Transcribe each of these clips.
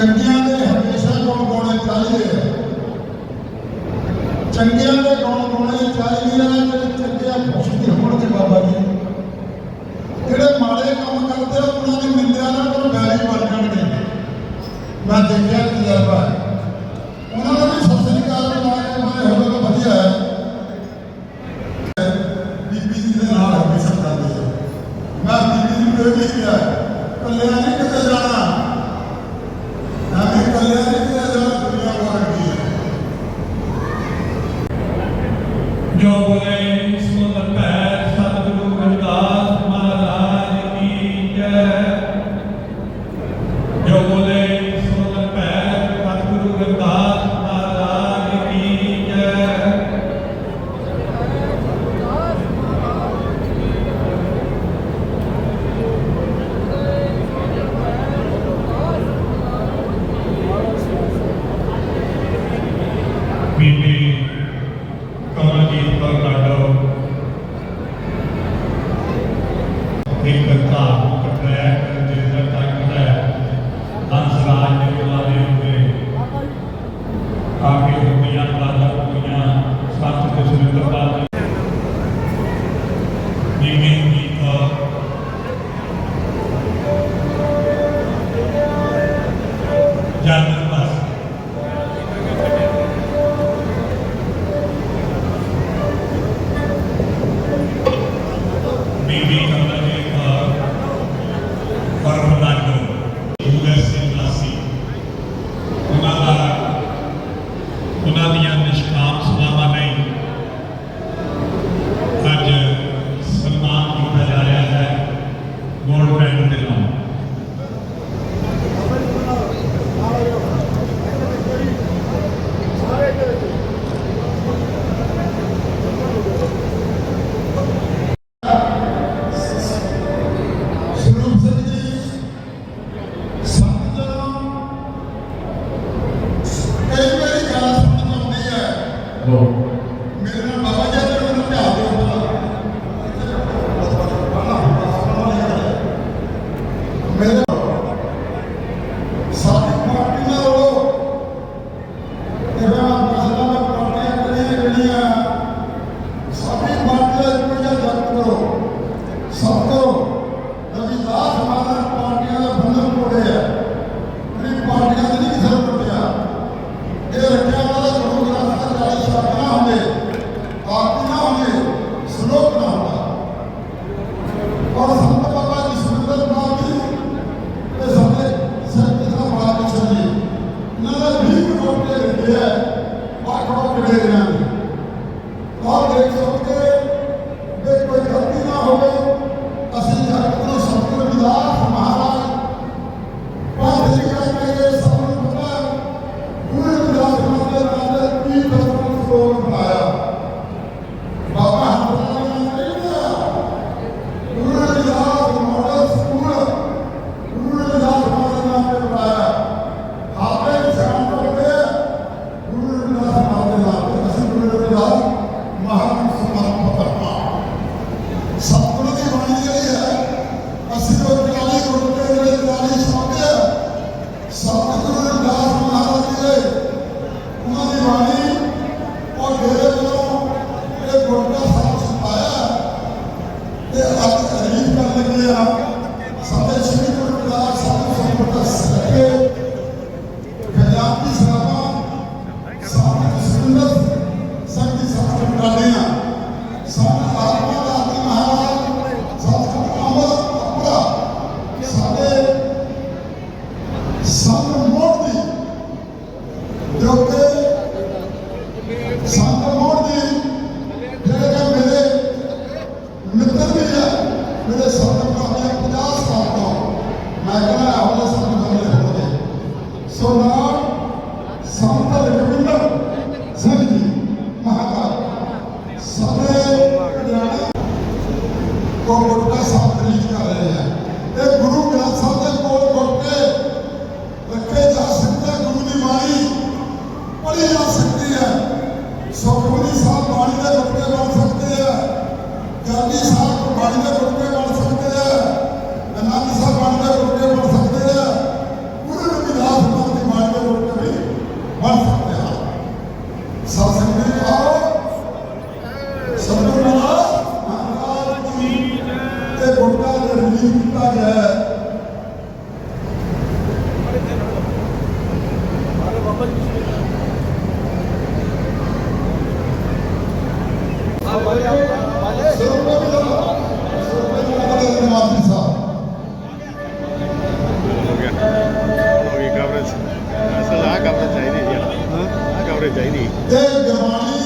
ਚੰਗਿਆਂ ਦੇ ਹਮੇਸ਼ਾ ਗੁਣ ਗਾਉਣੇ ਚਾਹੀਦੇ ਆ ਚੰਗਿਆਂ ਦੇ ਗੁਣ ਗਾਉਣੇ ਚਾਹੀਦੇ ਆ? ਜਿਹੜੇ ਚੰਗਿਆਂ ਪੁੱਛਦੇ ਹੋਣਗੇ ਬਾਬਾ ਜੀ। ਜਿਹੜੇ ਮਾੜੇ ਕੰਮ ਕਰਦੇ ਆ, ਉਹਨਾਂ ਦੀ ਨਿੰਦਿਆ ਨਾਲ ਕੋਈ ਬੈਰੀ ਬਣ ਜਾਣਗੇ। ਮੈਂ ਦੇਖਿਆ ਤਜਰਬਾ ਉਹਨਾਂ ਦਾ ਵੀ ਸਤਿ ਸ੍ਰੀ ਅਕਾਲ ਬੁਲਾ ਕੇ ਮੈਂ ਹੋਰ ਤੋਂ ਵਧੀਆ ਹੈ। ਬੀਬੀ ਜੀ ਦੇ ਨਾਲ ਹੋ ਕੇ ਸਕਦਾ ਮੈਂ ਬੀਬੀ ਜੀ ਨੂੰ ਇਹ ਵੀ ਕਿਹਾ, ਕੱਲਿਆਂ ਨੇ ਕਿਤੇ Your ways will abound. family. God wakes up ਸੰਤ ਮੋਹਨ ਜੀ ਜਿਹੜੇ ਕਿ ਮੇਰੇ ਮਿੱਤਰ ਵੀ ਆ ਮੇਰੇ ਸੰਤ ਆ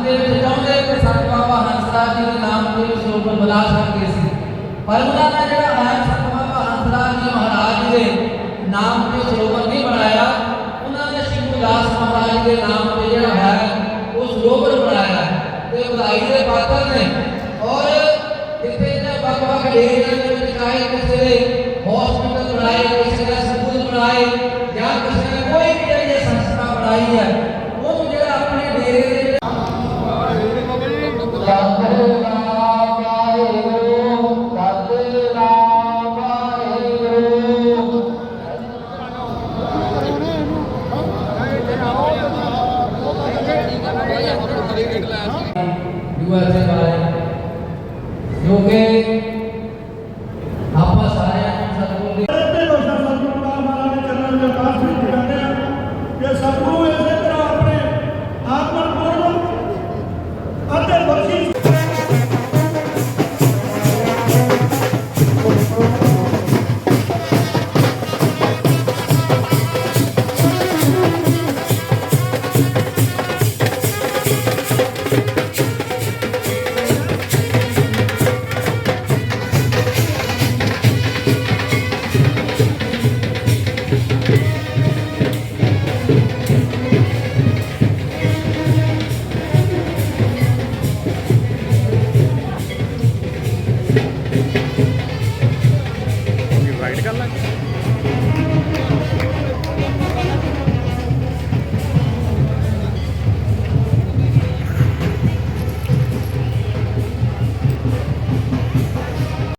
ਮਨ ਦੇ ਵਿੱਚ ਚਾਹੁੰਦੇ ਕਿ ਸੰਤ ਬਾਬਾ ਹੰਸਰਾਜ ਜੀ ਦੇ ਨਾਮ ਤੇ ਵੀ ਬੁਲਾ ਸਕਦੇ ਸੀ। ਪਰ ਉਹਨਾਂ ਨੇ ਜਿਹੜਾ ਹੈ ਸੰਤ ਬਾਬਾ ਹੰਸਰਾਜ ਜੀ ਮਹਾਰਾਜ ਦੇ ਨਾਮ ਤੇ ਸਰੋਵਰ ਨਹੀਂ ਬਣਾਇਆ, ਉਹਨਾਂ ਨੇ ਸ਼੍ਰੀ ਦਾਸ ਮਹਾਰਾਜ ਦੇ ਨਾਮ ਤੇ ਜਿਹੜਾ ਹੈ, ਉਹ ਸਰੋਵਰ ਬਣਾਇਆ। ਤੇ ਵਧਾਈ ਦੇ ਪਾਤਰ ਨੇ। ਔਰ ਜਿੱਥੇ ਜਿਹੜਾ ਵੱਖ ਵੱਖ ਡੇਰਿਆਂ ਦੇ ਵਿੱਚ ਚਾਹੇ ਕਿਸੇ ਦੇ ਹਸਪੀਟਲ ਬਣਾਏ, ਕਿਸੇ ਦਾ ਸਕੂਲ ਬਣਾਏ, ਜਾਂ ਕਿਸੇ ਨੇ ਕੋਈ ਵੀ ਜਿਹੜੀ ਸੰਸਥਾ ਬਣਾਈ ਹੈ, ਉਹਨੂੰ ਜਿਹੜਾ ਆਪਣੇ ਡੇਰੇ यूएसए वाले जो कि ਆਪਾਂ ਸਾਰਿਆਂ ਨੂੰ ਸਤਿਗੁਰੂ ਦੇ ਤੇ ਦੋਸਤਾਂ ਸਤਿਗੁਰੂ ਦਾ ਮਾਰਾ ਦੇ ਚੰਨਣ ਦੇ ਪਾਸ ਵੀ ਜਾਂਦੇ ਆ ਕਿ ਸਤਿਗੁਰੂ